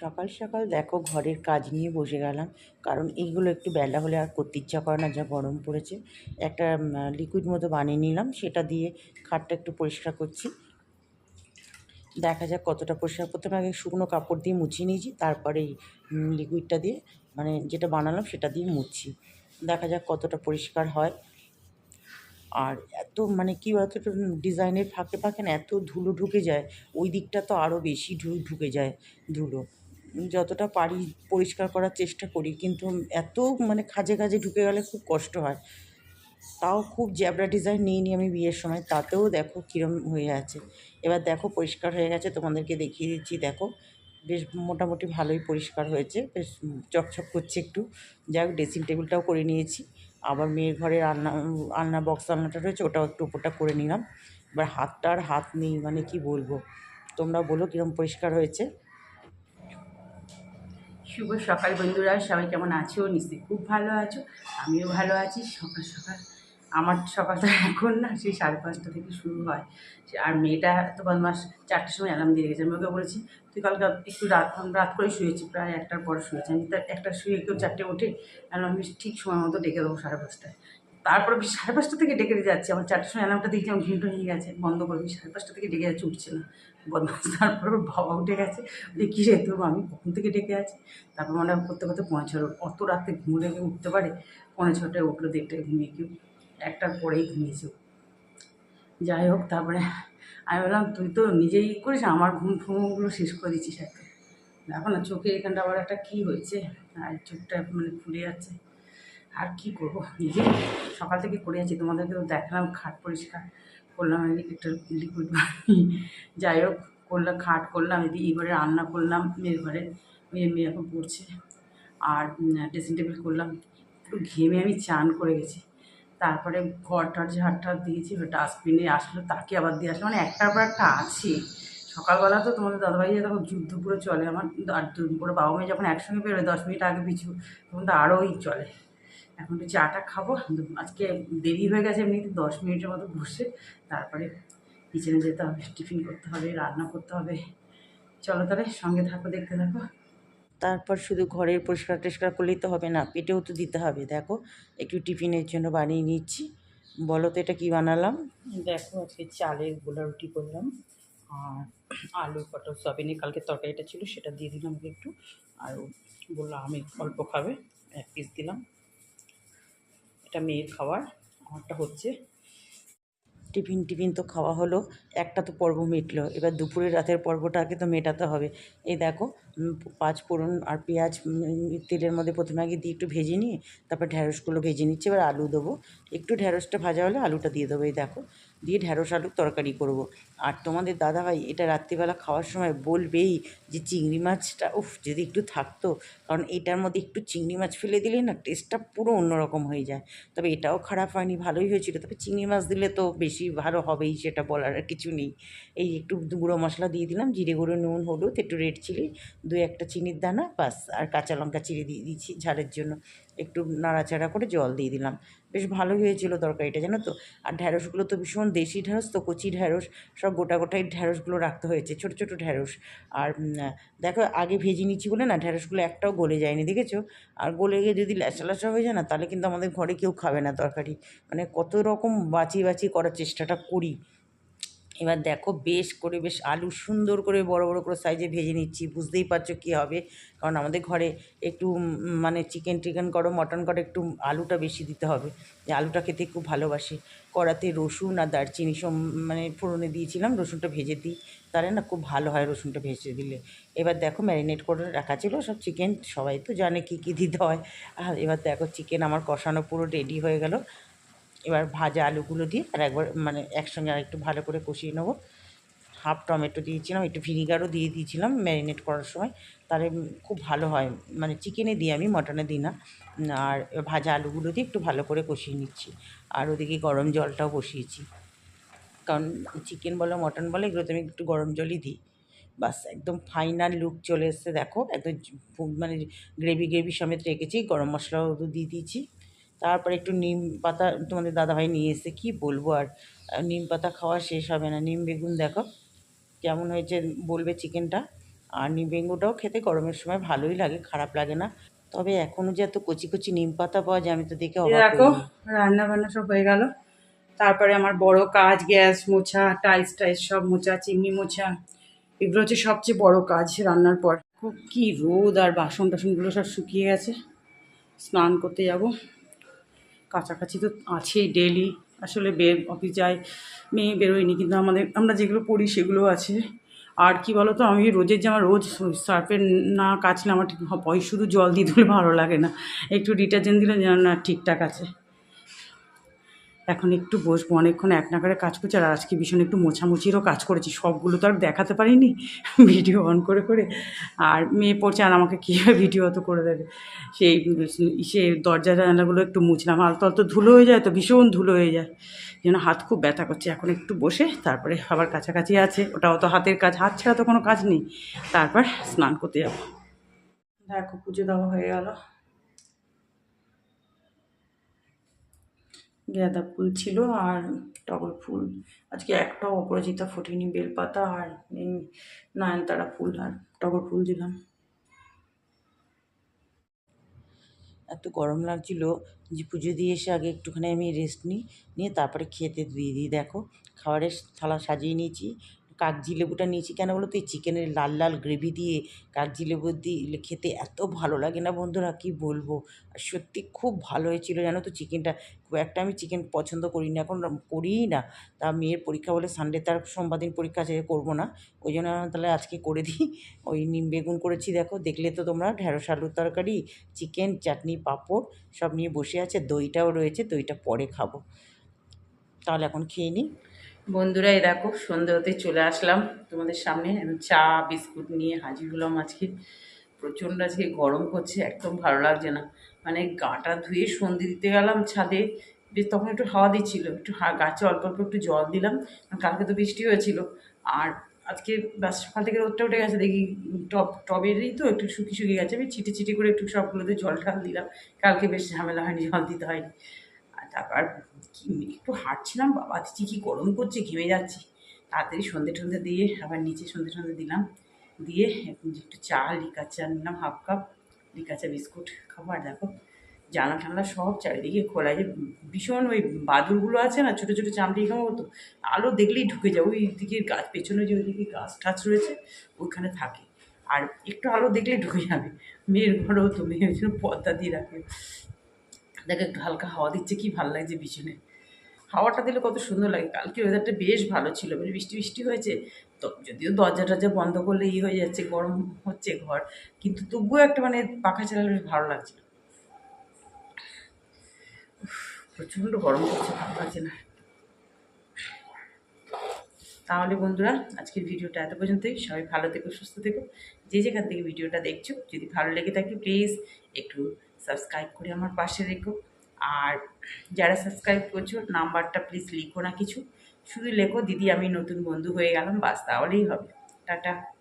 সকাল সকাল দেখো ঘরের কাজ নিয়ে বসে গেলাম। কারণ এইগুলো একটু বেলা হলে আর করতে ইচ্ছা করে না, যা গরম পড়েছে। একটা লিকুইড মতো বানিয়ে নিলাম, সেটা দিয়ে খাটটা একটু পরিষ্কার করছি। দেখা যাক কতটা পরিষ্কার। প্রথমে আগে শুকনো কাপড় দিয়ে মুছিয়ে নিয়েছি, তারপরে এই লিকুইডটা দিয়ে মানে যেটা বানালাম সেটা দিয়ে মুছছি দেখা যাক কতটা পরিষ্কার হয়। আর এত মানে কী বলতো ডিজাইনের ফাঁকে ফাঁকে না, এত ধুলো ঢুকে যায়, ওই দিকটা তো আরও বেশি ঢুকে যায়, ধুলো। যতটা পারি পরিষ্কার করার চেষ্টা করি। কিন্তু এত মানে খাজে খাজে ঢুকে গেলে খুব কষ্ট হয়। তাও খুব জ্যাবরা ডিজাইন নিয়ে নিই আমি বিয়ের সময়। তাতেও দেখো কীরম হয়ে আছে। এবার দেখো পরিষ্কার হয়ে গেছে, তোমাদেরকে দেখিয়ে দিচ্ছি। দেখো, বেশ মোটামুটি ভালোই পরিষ্কার হয়েছে। বেশ চকচক করছে একটু। যাই হোক ড্রেসিং টেবিলটাও করে নিয়েছি। আবার মেয়ের ঘরে রান্না, আলনা বক্স আলনাটা রয়েছে, ওটাও একটু উপরটা করে নিলাম। এবার হাতটা আর হাত নেই মানে কি বলব? তোমরা বলো কীরকম পরিষ্কার হয়েছে। শুভ সকাল বন্ধুরা, সবাই কেমন আছো? নিশ্চয়ই খুব ভালো আছো, আমিও ভালো আছি। সকাল সকাল আমার সকালটা এখন না, সেই সাড়ে পাঁচটা থেকে শুরু হয়। আর মেয়েটা তো বদমাস, চারটের সময় অ্যালার্ম দিয়ে গেছে আমি ওকে বলেছি, তুই কালকে একটু রাত রাত করে শুয়েছি, প্রায় একটার পর শুয়েছি। আমি তার একটা শুয়ে কেউ চারটে উঠে অ্যালার্ম ঠিক সময় মতো ডেকে দেবো সাড়ে পাঁচটায়। তারপরে সাড়ে পাঁচটা থেকে ডেকে যাচ্ছে। আমার চারটের সময় অ্যালার্মটা দেখছি, আমার ঘুমটা হয়ে গেছে, বন্ধ করে করবি সাড়ে পাঁচটা থেকে ডেকে যাচ্ছে, উঠছে না। বদমাস, তারপর বাবা উঠে গেছে। যে কী রে তোর আমি কখন থেকে ডেকে আছি? তারপর মনে করতে করতে পৌঁছে ছড়ো অত রাতে ঘুমলে উঠতে পারে পনেরো ছটায় উঠল দেখতে ঘুমিয়ে কেউ একটার পরেই ঘুমিয়েছে যাই হোক, তারপরে আমি বললাম, তুই তো নিজেই করিস, আমার ঘুম ফুমগুলো শেষ করে দিচ্ছিস একটা দেখো না চোখে এখানটা আবার একটা কী হয়েছে? আর চোখটা মানে ফুলে যাচ্ছে। আর কি করব? নিজে সকাল থেকে করে আছি তোমাদেরকে তো দেখালাম, খাট পরিষ্কার করলাম একটা লিকুইড যাই হোক, করলাম, খাট করলাম, এদিকে এই ঘরে রান্না করলাম, মেয়ের ঘরে, মেয়ে মেয়ে এখন পড়ছে, আর ড্রেসিং টেবিল করলাম একটু ঘেমে আমি চান করে গেছি, তারপরে ঘরটার ঝাড়টা দিয়েছি ডাস্টবিনে আসলো, তাকে আবার দিয়ে আসলো মানে একটার পর একটা আছে, সকালবেলা তো তোমাদের দাদাভাই তখন যুদ্ধ পুরো চলে, আমার আর পুরো বাবা মেয়ে যখন একসঙ্গে বেরোয়, দশ মিনিট আগে পিছু, তখন তো আরোই চলে। এখন একটু চাটা খাব। আজকে দেরি হয়ে গেছে এমনিতে দশ মিনিটের মতো বসে। তারপরে কিচেনে যেতে হবে টিফিন করতে হবে রান্না করতে হবে। চলো তাহলে সঙ্গে থাকো দেখতে থাকো। তারপর শুধু ঘরের পরিষ্কার টরিষ্কার করলেই তো হবে না পেটেও তো দিতে হবে। দেখো একটু টিফিনের জন্য বানিয়ে নিচ্ছি। বলো তো এটা কী বানালাম? দেখো আজকে চালের গোলা রুটি করলাম। আর আলু পটল সয়াবিনের কালকে তরকারিটা ছিল সেটা দিয়ে দিলাম একটু। আর বললাম আমি অল্প খাবে এক পিস দিলাম। এটা মেয়ের খাবার আমারটা হচ্ছে। টিফিন টিফিন তো খাওয়া হলো, একটা তো পর্ব মিটলো। এবার দুপুরের রাতের পর্বটাকে তো মেটাতে হবে। এই দেখো পাঁচ ফোড়ন আর পেঁয়াজ তেলের মধ্যে প্রথমে আগে দিয়ে একটু ভেজে নিয়ে, তারপর ঢ্যাঁড়সগুলো ভেজে নিচ্ছে, এবার আলু দেবো। একটু ঢ্যাঁড়সটা ভাজা হলে আলুটা দিয়ে দেবো, এই দেখো। দিয়ে ঢ্যাঁড়স আলুর তরকারি করব। আর তোমাদের দাদাভাই এটা রাত্রিবেলা খাওয়ার সময় বলবেই যে চিংড়ি মাছটা, উফ, যদি একটু থাকতো। কারণ এটার মধ্যে একটু চিংড়ি মাছ ফেলে দিলে না টেস্টটা পুরো অন্যরকম হয়ে যায়। তবে এটাও খারাপ হয়নি, ভালোই হয়েছিল। তবে চিংড়ি মাছ দিলে তো বেশি ভালো হবেই, সেটা বলার কিছু নেই। এই একটু গুঁড়ো মশলা দিয়ে দিলাম, জিরে, গুঁড়ো, নুন, হলুদ, একটু রেড চিলি দু একটা চিনির দানা বাস আর কাঁচা লঙ্কা চিড়ে দিয়ে দিয়েছি ঝালের জন্য। একটু নাড়াচাড়া করে জল দিয়ে দিলাম। বেশ ভালোই হয়েছিল তরকারিটা, জানো তো? আর ঢ্যাঁড়সগুলো তো ভীষণ দেশি ঢ্যাঁড়স তো কচি ঢ্যাঁড়স সব গোটা গোটাই ঢ্যাঁড়সগুলো রাখতে হয়েছে, ছোটো ছোটো ঢ্যাঁড়স আর দেখো, আগে ভেজে নিচ্ছি বলে না ঢ্যাঁড়সগুলো একটাও গলে যায়নি, দেখেছ? আর গলে গিয়ে যদি ল্যাচা ল্যাচা হয়ে যায় না, তাহলে কিন্তু আমাদের ঘরে কেউ খাবে না তরকারি। মানে কত রকম বাঁচিয়ে বাঁচিয়ে করার চেষ্টাটা করি। এবার দেখো বেশ করে, বেশ আলু সুন্দর করে বড় বড় করে সাইজে ভেজে নিচ্ছি। বুঝতেই পারছ কী হবে? কারণ আমাদের ঘরে একটু মানে চিকেন টিকেন করো মটন করো, একটু আলুটা বেশি দিতে হবে। আলুটা খেতে খুব ভালোবাসি। কড়াতে রসুন আর দারচিনি সব মানে ফোড়নে দিয়েছিলাম, রসুনটা ভেজে দিই। তাহলে না খুব ভালো হয় রসুনটা ভেজে দিলে। এবার দেখো ম্যারিনেট করে রাখা ছিল, সব চিকেন সবাই তো জানে কী কী দিতে হয়। আর এবার দেখো চিকেন আমার কষানো পুরো রেডি হয়ে গেল। এবার ভাজা আলুগুলো দিয়ে আর একবার মানে একসঙ্গে আর একটু ভালো করে কষিয়ে নেব। হাফ টমেটো দিয়েছিলাম, একটু ভিনিগারও দিয়ে দিয়েছিলাম ম্যারিনেট করার সময়। তাহলে খুব ভালো হয় মানে চিকেনে দিই আমি, মটনে দিই না। আর ভাজা আলুগুলো দিয়ে একটু ভালো করে কষিয়ে নিচ্ছি। আর ওদিকে গরম জলটাও বসিয়েছি। কারণ চিকেন বলো, মটন বলো, এগুলোতে আমি একটু গরম জলই দিই। বাস, একদম ফাইনাল লুক চলে এসছে, দেখো। একদম মানে গ্রেভি গ্রেভি সমেত রেখেছি, গরম মশলাও দিয়ে দিয়েছি। তারপরে একটু নিম পাতা তোমাদের দাদাভাই নিয়ে এসে কি বলব আর? নিম পাতা খাওয়া শেষ হবে না। নিম বেগুন দেখো কেমন হয়েছে বলবে চিকেনটা। আর নিম বেগুনটাও খেতে গরমের সময় ভালোই লাগে খারাপ লাগে না। তবে এখনও যে এত কচি কচি নিম পাতা পাওয়া যায় আমি তো দেখে দেখো রান্না বান্না সব হয়ে গেল। তারপরে আমার বড় কাজ গ্যাস মোছা টাইলস টাইলস সব মোছা চিমনি মোছা। এগুলো হচ্ছে সবচেয়ে বড় কাজ রান্নার পর। খুব কি রোদ আর বাসন টাসনগুলো সব শুকিয়ে গেছে। স্নান করতে যাব। কাছাকাছি তো আছেই ডেলি আসলে বে অফিস যাই, মেয়ে বেরোয়নি, কিন্তু আমাদের, আমরা যেগুলো পড়ি সেগুলো আছে। আর কি বলো তো আমি রোজের যে আমার রোজ সার্ফের না কাচলে আমার ঠিক হয় শুধু জল দিয়ে ধুলে ভালো লাগে না। একটু ডিটারজেন্ট দিলে যেন না ঠিকঠাক আছে। এখন একটু বসবো, অনেকক্ষণ এক নাগারে কাজ করছি আর আজকে ভীষণ একটু মোছামুছিরও কাজ করেছি, সবগুলো তো আর দেখাতে পারিনি, ভিডিও অন করে করে। আর মেয়ে পড়ছে আর আমাকে কীভাবে ভিডিও অত করে দেবে? সেই সে দরজা জানালাগুলো একটু মুছলাম, আলতো আলতো ধুলো হয়ে যায় তো, ভীষণ ধুলো হয়ে যায়। যেন হাত খুব ব্যথা করছে, এখন একটু বসে, তারপরে আবার কাছাকাছি আছে, ওটাও তো হাতের কাজ, হাত ছাড়া তো কোনো কাজ নেই। তারপর স্নান করতে যাব। দেখো পুজো দেওয়া হয়ে গেল। গাঁদা ফুল ছিল আর টগর ফুল। আজকে একটা অপরাজিতা ফোটেনি বেলপাতা আর নয়নতারা ফুল আর টগর ফুল দিলাম। এত গরম লাগছিল যে পুজো দিয়ে এসে আগে একটুখানি আমি রেস্ট নিই নিয়ে তারপরে খেতে দিয়ে দিই। দেখো, খাবারের থালা সাজিয়ে নিয়েছি কাগজি লেবুটা নিয়েছি। কেন বলো তো? এই চিকেনের লাল লাল গ্রেভি দিয়ে কাগজি লেবু দিয়ে খেতে এত ভালো লাগে না বন্ধুরা? কি বলব? সত্যি খুব ভালো হয়েছিল জানো তো চিকেনটা? খুব একটা আমি চিকেন পছন্দ করি না এখন করিই না। তা মেয়ের পরীক্ষা বলে সানডে তার সোমবার দিন পরীক্ষা আছে করব না। ওই জন্য তাহলে আজকে করে দিই। ওই নিম বেগুন করেছি দেখো, দেখলে তো তোমরা? ঢেঁড়স, আলুর তরকারি, চিকেন, চাটনি, পাঁপড় সব নিয়ে বসে আছে, দইটাও রয়েছে, দইটা পরে খাব। তাহলে এখন খেয়ে নিই বন্ধুরা, এই দেখো, সন্ধে হতে চলে আসলাম তোমাদের সামনে। আমি চা, বিস্কুট নিয়ে হাজির হলাম আজকে। প্রচণ্ড আজকে গরম করছে একদম ভালো লাগছে না। মানে গাটা ধুয়ে সন্ধে দিতে গেলাম ছাদে, বেশ তখন একটু হাওয়া দিচ্ছিল। একটু গাছে অল্প অল্প একটু জল দিলাম কালকে তো বৃষ্টি হয়েছিল। আর আজকে বাস সকাল থেকে রোদটা উঠে গেছে, দেখি টব, টবেরই তো একটু শুকিয়ে শুকিয়ে গেছে। আমি ছিটে ছিটে করে একটু সবগুলোতে জল ঢাল দিলাম। কালকে বেশ ঝামেলা হয়নি, জল দিতে হয়নি। তারপর একটু হাঁটছিলাম, বাবা দেখছি কি গরম করছে, ঘেমে যাচ্ছি। তাড়াতাড়ি সন্ধে টন্ধে দিয়ে আবার নিচে সন্ধে টন্ধে দিলাম। দিয়ে এখন একটু চা, লিকার চা নিলাম, হাফ কাপ, লিকার চা, বিস্কুট খাবার দেখো জানা ঠান্ডা সব চারিদিকে খোলা যে ভীষণ ওই বাদুরগুলো আছে না, ছোটো ছোটো চামড়ি খাওয়া মতো, আলো দেখলেই ঢুকে যায় ওই দিকে গাছ, পেছনে যে ওইদিকে গাছ টাছ রয়েছে, ওইখানে থাকে। আর একটু আলো দেখলেই ঢুকে যাবে। মেয়ের ঘরেও তো, মেয়ের জন্য পর্দা দিয়ে রাখে। দেখো, একটু হালকা হাওয়া দিচ্ছে, কি ভালো লাগছে পিছনে হাওয়াটা দিলে কত সুন্দর লাগে। কালকে ওয়েদারটা বেশ ভালো ছিল মানে বৃষ্টি বৃষ্টি হয়েছে। তো যদিও দরজা টরজা বন্ধ করলে ই হয়ে যাচ্ছে, গরম হচ্ছে ঘর, কিন্তু তবুও একটা মানে পাখা চালালে বেশ ভালো লাগছিল। প্রচণ্ড গরম করছে, ভালো লাগছে না। তাহলে বন্ধুরা, আজকের ভিডিওটা এত পর্যন্তই। সবাই ভালো থেকো, সুস্থ থেকো। যে যেখান থেকে ভিডিওটা দেখছ, যদি ভালো লেগে থাকে প্লিজ একটু সাবস্ক্রাইব করে আমার পাশে রেখো। আর যারা সাবস্ক্রাইব করছ, নাম্বারটা প্লিজ লিখো না কিছু। শুধু লেখো, দিদি, আমি নতুন বন্ধু হয়ে গেলাম, বাস তাহলেই হবে। টাটা।